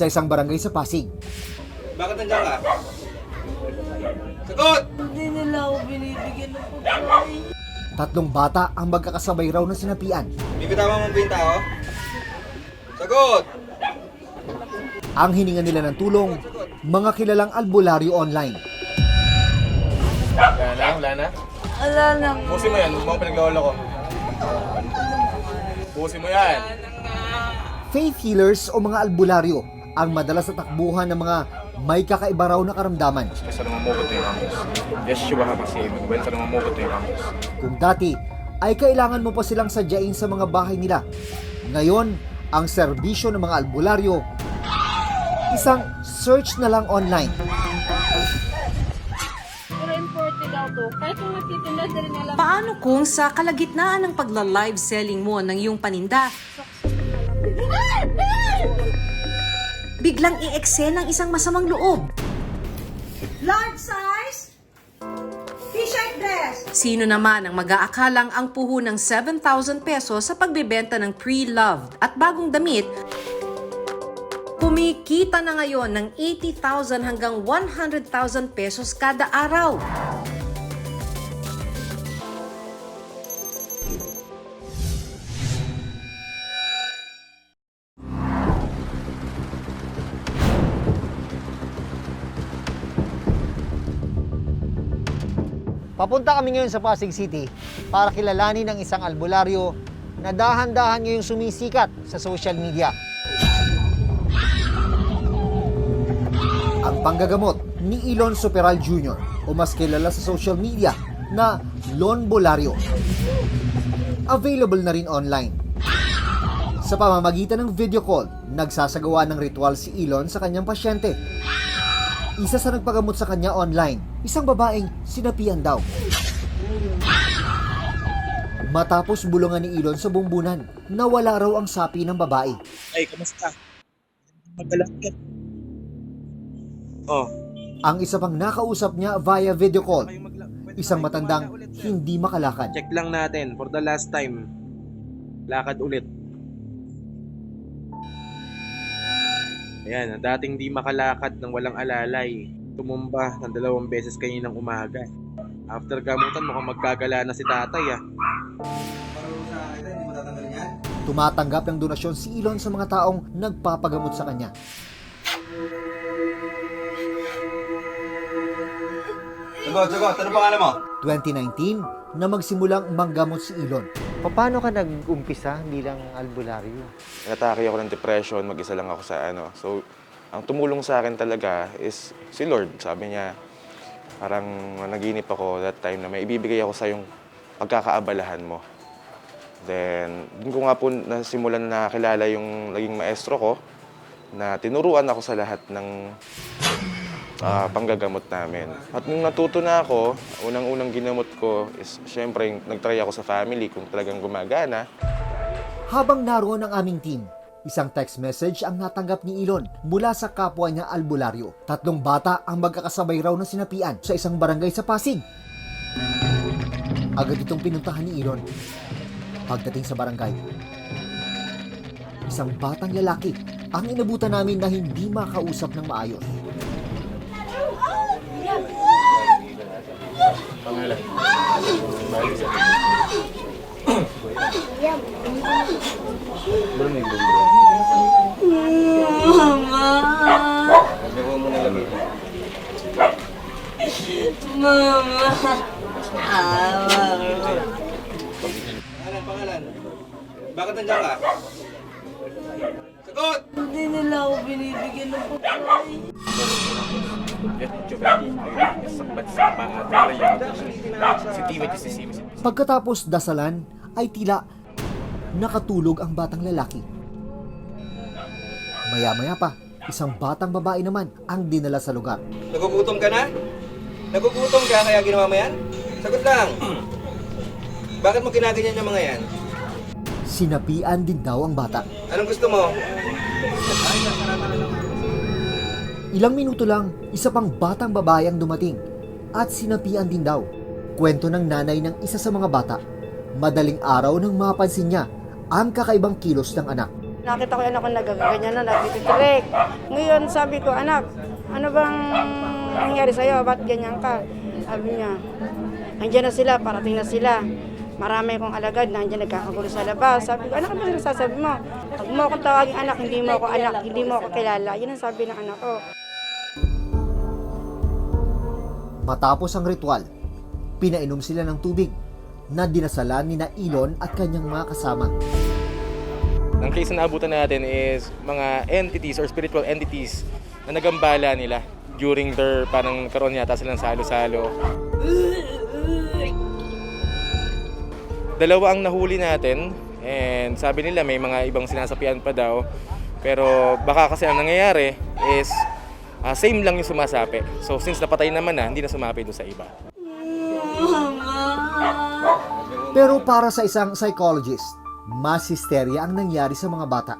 sa isang barangay sa Pasig. Bakit nandiyan ka? Sagot! Hindi nila ako binibigyan ng pagkain. Tatlong bata ang magkakasabay raw na sinapian. Bibitawan mo ba yung tao? Sagot! Ang hininga nila ng tulong, mga kilalang albularyo online. Wala na, wala na. Wala nang Pusin mo yan, huwag pinaglolo ko. Pusin mo yan. Faith healers o mga albularyo ang madalas na takbuhan ng mga may kakaiba raw na karamdaman. Kung dati ay kailangan mo pa silang sadyain sa mga bahay nila. Ngayon, ang serbisyo ng mga albularyo, isang search na lang online. Paano kung sa kalagitnaan ng pagla-live selling mo ng iyong paninda, biglang i-eksena ang isang masamang loob? large size t-shirt dress. Sino naman ang mag-aakalang ang puho ng 7,000 pesos sa pagbebenta ng pre-loved at bagong damit Kumikita na ngayon ng 80,000 hanggang 100,000 pesos kada araw. Papunta kami ngayon sa Pasig City para kilalanin ang isang albularyo na dahan-dahan ngayong sumisikat sa social media. Ang panggagamot ni Elon Superal Jr. o mas kilala sa social media na Lon Bolario. Available na rin online. Sa pamamagitan ng video call, nagsasagawa ng ritual si Elon sa kanyang pasyente. Isa sa nagpagamot sa kanya online, isang babaeng sinapian daw. Matapos bulungan ni Elon sa bumbunan, nawala raw ang sapi ng babae. Ay, kamusta? Magalang ka. Oh. Ang isa pang nakausap niya via video call, isang matandang hindi makalakad. Check lang natin for the last time. Lakad ulit. Ayan, dating di makalakad ng walang alalay. Tumumba ng dalawang beses kaninang umaga. After gamutan, mukhang magkagala na si tatay ah. Tumatanggap ng donasyon si Elon sa mga taong nagpapagamot sa kanya. Sagot, sagot. Ano pangalan mo? 2019 na magsimulang manggamot si Elon. Paano ka nag-umpisa bilang albularyo? Natake ako ng depression, mag-isa lang ako sa ano. So, ang tumulong sa akin talaga is si Lord. Sabi niya, parang naginip ako that time na may ibibigay ako sa yung pagkakaabalahan mo. Then, doon ko nga po nasimulan na kilala yung naging maestro ko na tinuruan ako sa lahat ng ah, panggagamot namin. At nung natuto na ako, unang-unang ginamot ko is syempre nagtry ako sa family kung talagang gumagana. Habang naroon ang aming team, isang text message ang natanggap ni Elon mula sa kapwa niya albularyo. Tatlong bata ang magkakasabay raw na sinapian sa isang barangay sa Pasig. Agad itong pinuntahan ni Elon. Pagdating sa barangay, isang batang lalaki ang inabutan namin na hindi makausap ng maayos. Mama! Mama! Awa Pangalan, pangalan. Bakit nandiyan ka? Sagot! Hindi nila ako binibigyan ng pagkain. Pagkatapos dasalan, ay tila nakatulog ang batang lalaki. Maya-maya pa, isang batang babae naman ang dinala sa lugar. Nagugutom ka na? Nagugutom ka kaya ginawa mo yan? Sagot lang. Bakit mo ginaganyan yung mga yan? Sinapian din daw ang bata. Anong gusto mo? Ilang minuto lang, isa pang batang babae ang dumating at sinapian din daw. Kwento ng nanay ng isa sa mga bata. Madaling araw nang mapansin niya ang kakaibang kilos ng anak. Nakita ko yung anak ko nagaganyan na, nagtititrek. Ngayon sabi ko, anak, ano bang nangyari sa'yo? Ba't ganyan ka? Sabi niya, nandiyan na sila, parating na sila. Marami akong alagad, nandiyan nagkakagulo sa labas. Sabi ko, anak, ano ba sinasasabi mo? Huwag mo akong tawagin anak, hindi mo ako anak, hindi mo ako kilala. Yun ang sabi ng anak ko. Matapos ang ritual, pinainom sila ng tubig na dinasalan ni na Ilon at kanyang mga kasama. Ang case na naabutan natin is mga entities or spiritual entities na nagambala nila during their parang karoon yata silang salo-salo. Dalawa ang nahuli natin and sabi nila may mga ibang sinasapian pa daw. Pero baka kasi ang nangyayari is ah, same lang yung sumasapi. So since napatay naman na, hindi na sumapi doon sa iba. Pero para sa isang psychologist, mas hysteria ang nangyari sa mga bata.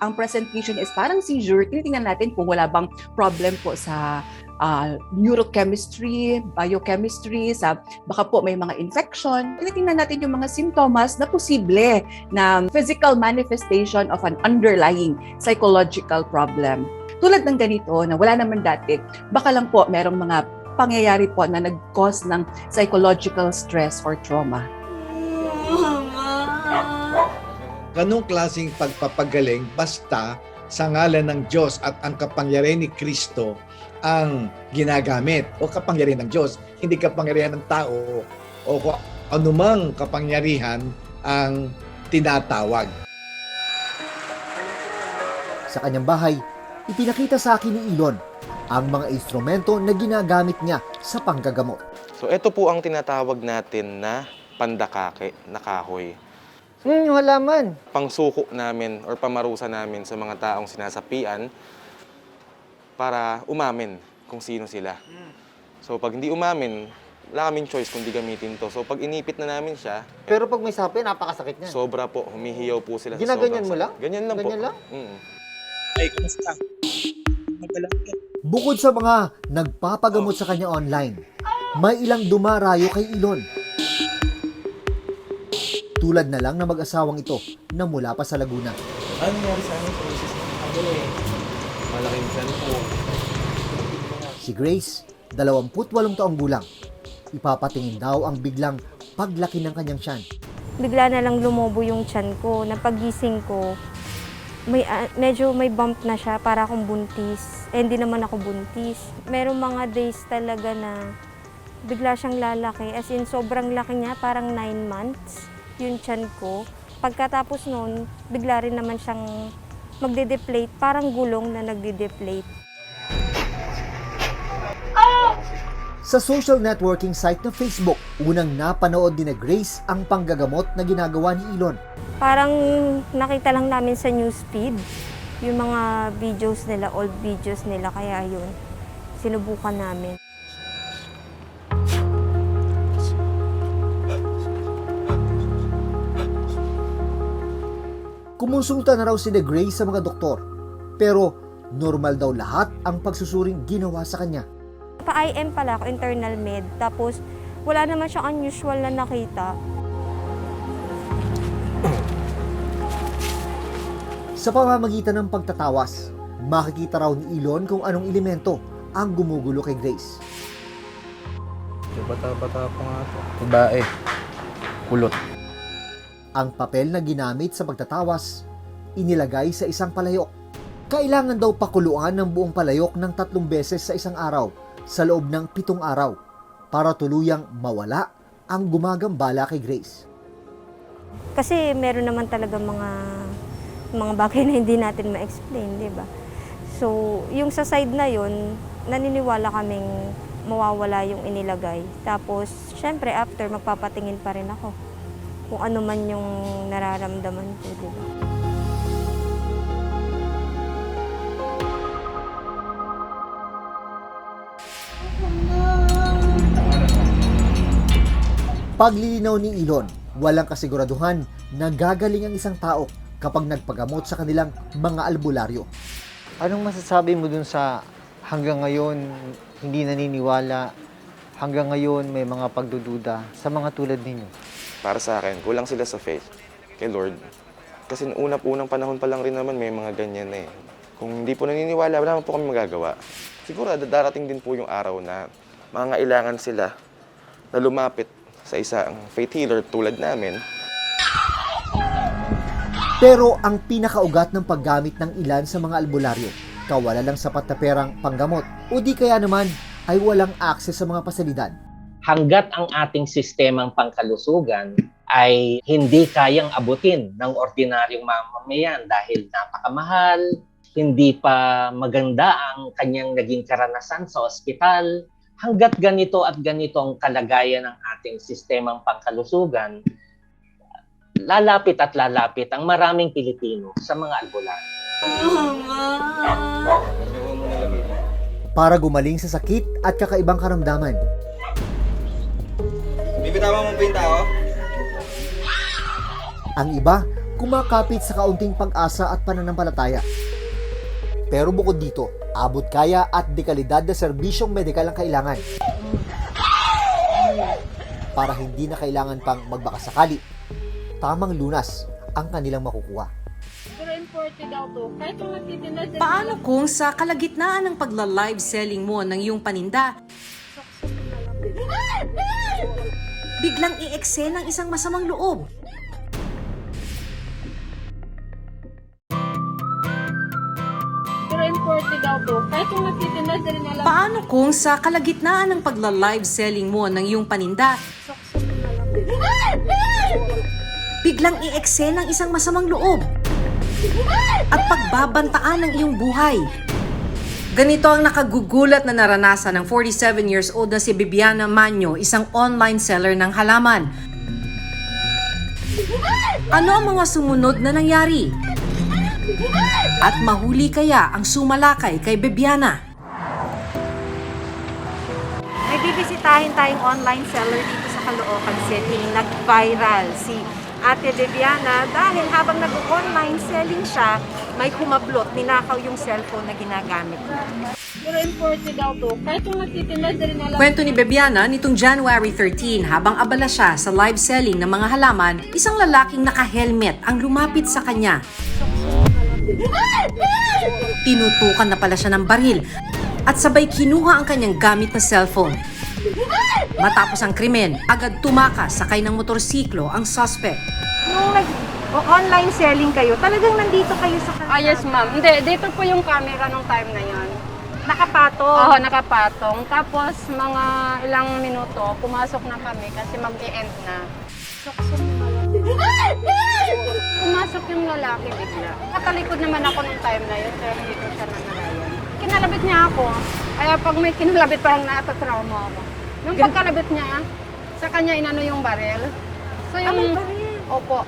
ang presentation is parang seizure, tinitingnan natin kung wala bang problem po sa ah, neurochemistry, biochemistry, sa baka po may mga infection. Tinitingnan natin yung mga simptomas na posible na physical manifestation of an underlying psychological problem. Tulad ng ganito na wala naman dati, baka lang po merong mga pangyayari po na nag-cause ng psychological stress or trauma. ganong klaseng pagpapagaling basta sa ngalan ng Diyos at ang kapangyarihan ni Kristo ang ginagamit o kapangyarihan ng Diyos, hindi kapangyarihan ng tao o kung anumang kapangyarihan ang tinatawag. Sa kanyang bahay, ipinakita sa akin ni Ilon ang mga instrumento na ginagamit niya sa panggagamot. So ito po ang tinatawag natin na pandakake na kahoy. Hmm, wala man. pangsuko namin or pamarusa namin sa mga taong sinasapian para umamin kung sino sila. So pag hindi umamin, wala kaming choice kundi gamitin to. So pag inipit na namin siya, Pero pag may sapi, napakasakit niya. sobra po, humihiyaw po sila sa Ginaganyan sobrang mo lang? Ganyan lang Ganyan po. lang? Mm. Ay, kumusta? Magalang ka. Bukod sa mga nagpapagamot sa kanya online, may ilang dumarayo kay Ilon. Tulad na lang na mag-asawang ito na mula pa sa Laguna. Ano nangyari sa amin sa misis ng ano eh? Malaking po. Si Grace, 28 taong gulang. Ipapatingin daw ang biglang paglaki ng kanyang tiyan. Bigla na lang lumobo yung tiyan ko. Napagising ko, may, ah, medyo may bump na siya para akong buntis. Eh, hindi naman ako buntis. Merong mga days talaga na bigla siyang lalaki. As in, sobrang laki niya, parang 9 months yung tiyan ko. Pagkatapos noon, bigla rin naman siyang magde-deflate, parang gulong na nagde-deflate. Sa social networking site na Facebook, unang napanood ni na Grace ang panggagamot na ginagawa ni Ilon. Parang nakita lang namin sa newsfeed yung mga videos nila, old videos nila, kaya yun, sinubukan namin. Kumonsulta na raw si na Grace sa mga doktor. Pero normal daw lahat ang pagsusuring ginawa sa kanya. Pa-IM pala ako, internal med, tapos wala naman siyang unusual na nakita. Sa pamamagitan ng pagtatawas, makikita raw ni Ilon kung anong elemento ang gumugulo kay Grace. Bata-bata pa nga to. Babae. Kulot. Ang papel na ginamit sa pagtatawas, inilagay sa isang palayok. Kailangan daw pakuluan ng buong palayok ng tatlong beses sa isang araw sa loob ng pitong araw para tuluyang mawala ang gumagambala kay Grace. Kasi meron naman talaga mga mga bagay na hindi natin ma-explain, di ba? So, yung sa side na yun, naniniwala kaming mawawala yung inilagay. Tapos, syempre, after, magpapatingin pa rin ako kung ano man yung nararamdaman ko, di ba? Paglilinaw ni Ilon, walang kasiguraduhan na gagaling ang isang tao kapag nagpagamot sa kanilang mga albularyo. Anong masasabi mo dun sa hanggang ngayon hindi naniniwala, hanggang ngayon may mga pagdududa sa mga tulad ninyo? Para sa akin, kulang sila sa faith kay Lord. Kasi noong unang panahon pa lang rin naman may mga ganyan eh. Kung hindi po naniniwala, wala naman po kami magagawa. Siguro darating din po yung araw na mangailangan sila na lumapit sa isang faith healer tulad namin Pero ang pinakaugat ng paggamit ng ilan sa mga albularyo, kawalan ng sapat na perang panggamot o di kaya naman ay walang akses sa mga pasilidad. hanggat ang ating sistemang pangkalusugan ay hindi kayang abutin ng ordinaryong mamamayan dahil napakamahal, hindi pa maganda ang kanyang naging karanasan sa ospital. Hanggat ganito at ganito ang kalagayan ng ating sistemang pangkalusugan, lalapit at lalapit ang maraming Pilipino sa mga albularyo. Mama! Para gumaling sa sakit at kakaibang karamdaman, Bibitawa mo ba yung tao? ang iba kumakapit sa kaunting pag-asa at pananampalataya. Pero bukod dito, abot kaya at dekalidad na serbisyong medikal ang kailangan. Para hindi na kailangan pang magbakasakali, tamang lunas ang kanilang makukuha. Paano kung sa kalagitnaan ng pagla-live selling mo ng iyong paninda, biglang i-eksena ang isang masamang loob? Paano kung sa kalagitnaan ng pagla-live selling mo ng iyong paninda, biglang i-eksena ang isang masamang loob at pagbabantaan ng iyong buhay? Ganito ang nakagugulat na naranasan ng 47 years old na si Bibiana Manyo, isang online seller ng halaman. Ano ang mga sumunod na nangyari? At mahuli kaya ang sumalakay kay Bibiana? May bibisitahin tayong online seller dito sa Caloocan City. Nag-viral si Ate Viviana dahil habang nag-online selling siya, may kumablot, ninakaw yung cellphone na ginagamit niya. Kwento ni Bebiana nitong January 13 habang abala siya sa live selling ng mga halaman, isang lalaking naka-helmet ang lumapit sa kanya. Tinutukan na pala siya ng baril at sabay kinuha ang kanyang gamit na cellphone. Matapos ang krimen, agad tumakas sakay ng motorsiklo ang suspect. Nung nag-online selling kayo, talagang nandito kayo sa Ah, yes ma'am. Hindi, dito po yung camera nung time na yon. Nakapatong. Oo, nakapatong. Tapos mga ilang minuto, pumasok na kami kasi mag-e-end na. Pumasok yung lalaki bigla. Nakalikod naman ako nung time na yun, pero hindi ko siya nanalayan. Kinalabit niya ako. Kaya pag may kinalabit, parang natatrauma ako. Nung pagkalabit niya, sa kanya inano yung barel. So yung... Opo.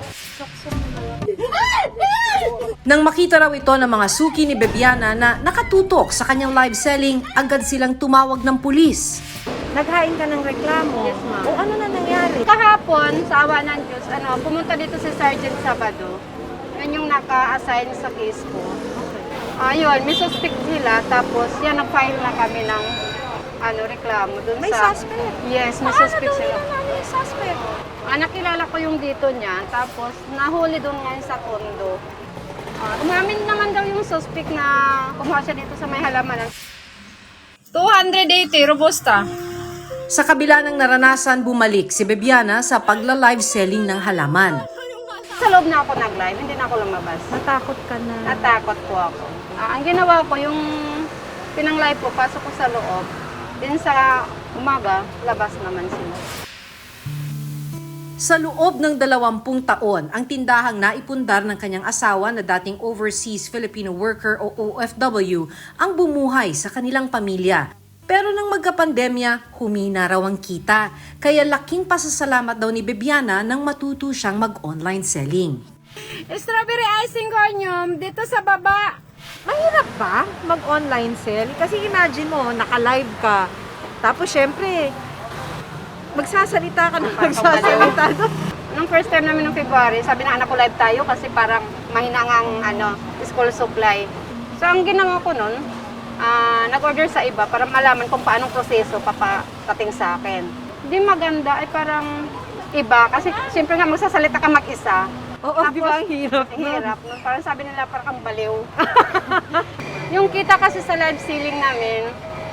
Nang makita raw ito ng mga suki ni Bebiana na nakatutok sa kanyang live selling, agad silang tumawag ng pulis. Naghain ka ng reklamo. Yes, ma'am. O ano na nangyari? Kahapon, sa awa ng Diyos, ano, pumunta dito si Sergeant Sabado. Yan yung naka-assign sa case ko. Ayun, may suspect sila, tapos yan, nag-file na kami ng ano, reklamo dun May sa... suspect? Yes, may Paano suspect daw sila. yun? Ano yung suspect? Ah, nakilala ko yung dito niya, tapos nahuli doon ngayon sa kondo. Ah, umamin naman daw yung suspect na kumuha siya dito sa may halamanan. 280, Robusta. Sa kabila ng naranasan, bumalik si Bebiana sa pagla-live selling ng halaman. Sa loob na ako nag-live, hindi na ako lumabas. Natakot ka na. Natakot po ako. Ah, ang ginawa ko, yung pinang-live ko, pasok ko sa loob. Din sa umaga, labas naman sila. Sa loob ng dalawampung taon, ang tindahang naipundar ng kanyang asawa na dating overseas Filipino worker o OFW ang bumuhay sa kanilang pamilya. Pero nang magkapandemya, humina raw ang kita. Kaya laking pasasalamat daw ni Bebiana nang matuto siyang mag-online selling. Strawberry icing cornium, dito sa baba. Mahirap ba mag-online sell? Kasi imagine mo, naka-live ka. Tapos syempre, magsasalita ka na magsasalita. Nung first time namin ng February, sabi na anak ko live tayo kasi parang mahina nga ang ano, school supply. So ang ginawa ko nun, ah, nag-order sa iba para malaman kung paanong proseso papatating sa akin. Hindi maganda ay parang iba kasi siyempre nga magsasalita ka mag-isa. Oo, di ba ang hirap? Ang hirap. No? Parang sabi nila, parang kang baliw. yung kita kasi sa live ceiling namin,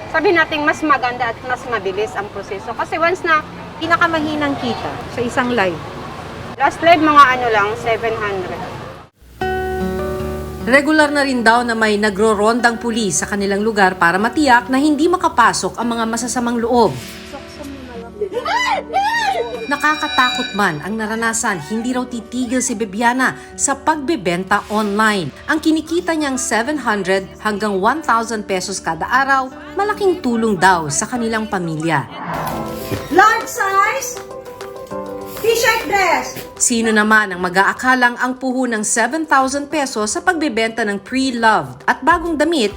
sabi natin mas maganda at mas mabilis ang proseso. Kasi once na Pinakamahinang kita sa isang live. last live, mga ano lang, 700. Regular na rin daw na may nagro-rondang pulis sa kanilang lugar para matiyak na hindi makapasok ang mga masasamang loob. Nakakatakot man ang naranasan, hindi raw titigil si Bibiana sa pagbebenta online. Ang kinikita niyang 700 hanggang 1,000 pesos kada araw, malaking tulong daw sa kanilang pamilya. Large size, t-shirt dress. Sino naman ang mag-aakalang ang puho ng 7,000 pesos sa pagbebenta ng pre-loved at bagong damit?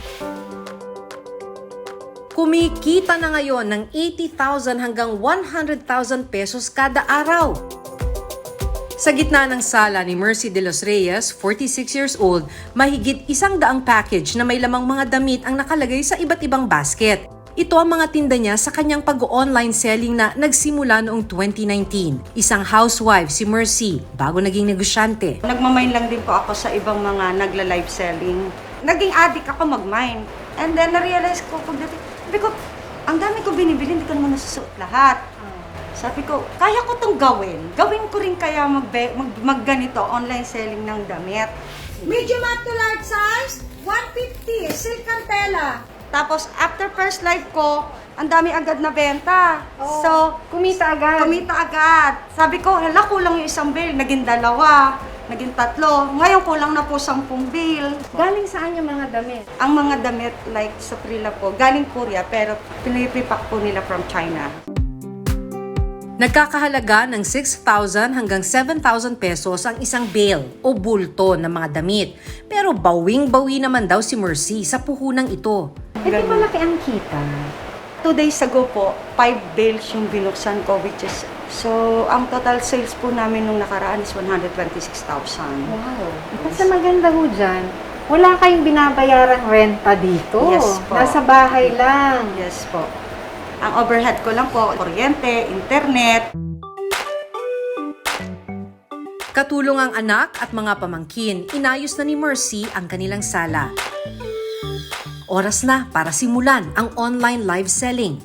Kumikita na ngayon ng 80,000 hanggang 100,000 pesos kada araw. Sa gitna ng sala ni Mercy De Los Reyes, 46 years old, mahigit isang daang package na may lamang mga damit ang nakalagay sa iba't ibang basket. Ito ang mga tinda niya sa kanyang pag-online selling na nagsimula noong 2019. Isang housewife si Mercy bago naging negosyante. Nagmamine lang din po ako sa ibang mga nagla-live selling. Naging addict ako mag-mine. And then, na-realize ko, pagdating, sabi ko, ang dami ko binibili, hindi ko naman nasusuot lahat. Sabi ko, kaya ko tong gawin. Gawin ko rin kaya mag, mag, magganito, online selling ng damit. Medium up to large size, 150, silk and tela. Tapos, after first live ko, ang dami agad na benta. So, Kumita agad. kumita agad. Sabi ko, hala, kulang yung isang bill. Naging dalawa, naging tatlo. Ngayon, kulang na po 10 bill. Galing saan yung mga damit? Ang mga damit like sa Prila po, galing Korea pero pinipipak po nila from China. Nagkakahalaga ng 6,000 hanggang 7,000 pesos ang isang bale o bulto ng mga damit. Pero bawing-bawi naman daw si Mercy sa puhunang ito. Eh, di malaki ang kita. Two days ago po, five bales yung binuksan ko which is So, ang total sales po namin nung nakaraan is 126,000. Wow. Kasi maganda ho dyan, wala kayong binabayarang renta dito. Yes po. Nasa bahay lang. Yes po. Ang overhead ko lang po, kuryente, internet. Katulong ang anak at mga pamangkin, inayos na ni Mercy ang kanilang sala. Oras na para simulan ang online live selling.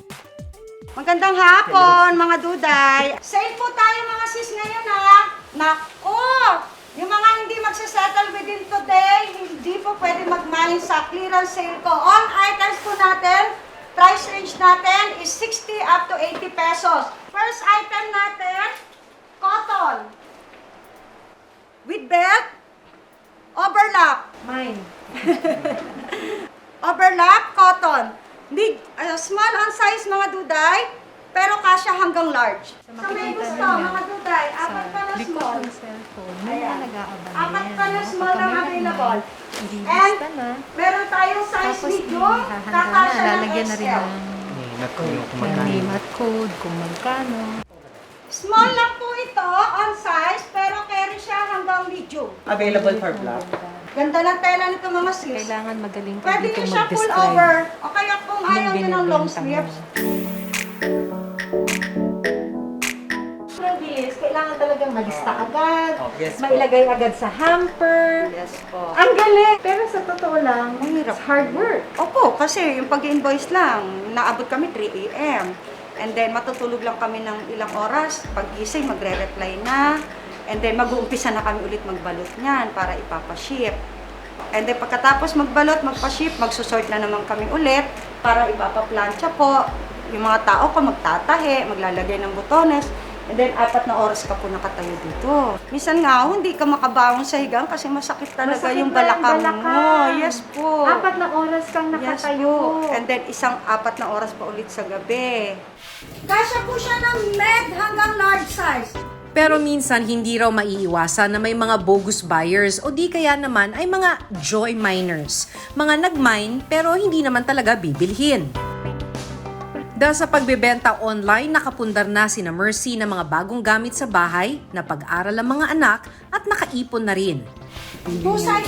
Magandang hapon, mga duday. Sale po tayo mga sis ngayon ha. Nako! Yung mga hindi magsasettle within today, hindi po pwede mag-mine sa clearance sale ko. All items po natin, price range natin is 60 up to 80 pesos. First item natin, cotton. With belt, overlap. Mine. Overlap, cotton. Big, uh, small on size mga duday, pero kasya hanggang large. Sa may gusto, mga duday, apat pa na small. Ayan. Apat pa na small ang available. And meron tayong size medium, kakasya ng XL. Name at code, kung magkano. Small lang po ito on size, pero carry siya hanggang medium. Available for black. Ganda ng tela nito mga sis. Kailangan magaling ka Pwede dito nyo siya pull mag-describe. over. O kaya kung ayaw nyo ng long binibenta mo. sleeves, kailangan talagang malista agad. mailagay agad sa hamper. yes po. Ang galing! Pero sa totoo lang, Mahirap. it's hard work. Opo, kasi yung pag-invoice lang, naabot kami 3 a.m. And then matutulog lang kami ng ilang oras. Pag-gising, magre-reply na. And then mag-uumpisa na kami ulit magbalot niyan para ipapaship. And then pagkatapos magbalot, magpa-ship, magsusort na naman kami ulit para ipapaplansya po. Yung mga tao ko magtatahe, maglalagay ng butones. And then, apat na oras ka po nakatayo dito. Minsan nga, oh, hindi ka makabangon sa higang kasi masakit talaga Masakit yung yung balakang mo. balakang. Yes po. Apat na oras kang Yes nakatayo. po. And then isang apat na oras pa ulit sa gabi. Kasya po siya ng med hanggang large size. Pero minsan hindi raw maiiwasan na may mga bogus buyers o di kaya naman ay mga joy miners. Mga nag-mine pero hindi naman talaga bibilhin. Dahil sa pagbebenta online, nakapundar na si na Mercy ng mga bagong gamit sa bahay, na pag-aral ang mga anak at nakaipon na rin.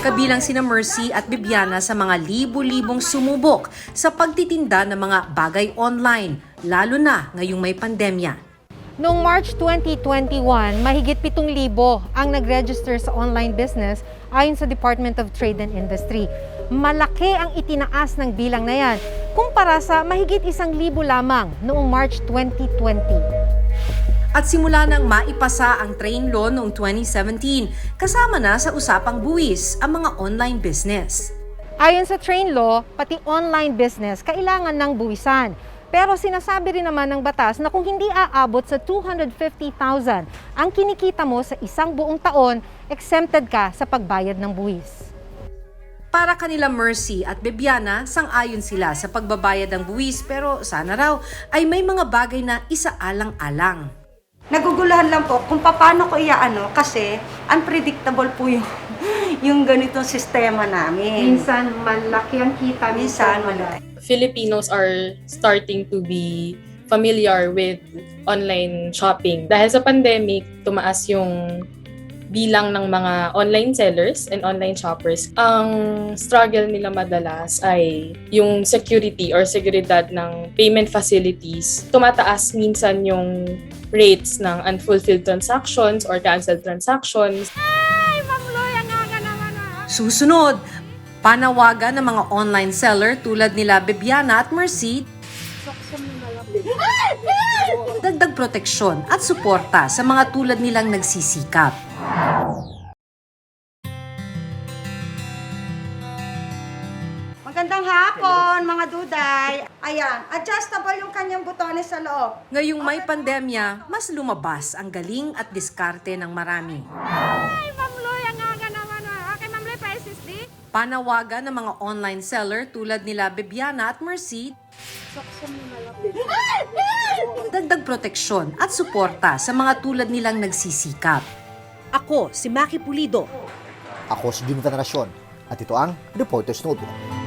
Kabilang sina Mercy at Bibiana sa mga libo-libong sumubok sa pagtitinda ng mga bagay online, lalo na ngayong may pandemya. Noong March 2021, mahigit 7,000 ang nag-register sa online business ayon sa Department of Trade and Industry. Malaki ang itinaas ng bilang na yan kumpara sa mahigit 1,000 lamang noong March 2020. At simula nang maipasa ang train law noong 2017, kasama na sa usapang buwis ang mga online business. Ayon sa train law, pati online business kailangan ng buwisan. Pero sinasabi rin naman ng batas na kung hindi aabot sa 250,000 ang kinikita mo sa isang buong taon, exempted ka sa pagbayad ng buwis. Para kanila Mercy at Bebiana, sang-ayon sila sa pagbabayad ng buwis pero sana raw ay may mga bagay na isaalang-alang. Naguguluhan lang po kung paano ko iaano kasi unpredictable po yung, yung ganitong sistema namin. Minsan malaki ang kita, Minsan malaki. Filipinos are starting to be familiar with online shopping. Dahil sa pandemic, tumaas yung bilang ng mga online sellers and online shoppers. Ang struggle nila madalas ay yung security or seguridad ng payment facilities. Tumataas minsan yung rates ng unfulfilled transactions or canceled transactions. Susunod, panawagan ng mga online seller tulad nila Bebiana at Mercy dagdag proteksyon at suporta sa mga tulad nilang nagsisikap. Ayan, adjustable yung kanyang butones sa loob. Ngayong may pandemya, mas lumabas ang galing at diskarte ng marami. Panawagan ng mga online seller tulad nila Bebiana at Mercy dagdag proteksyon at suporta sa mga tulad nilang nagsisikap. Ako, si Maki Pulido. Ako si Jun Veneracion at ito ang Reporter's Notebook.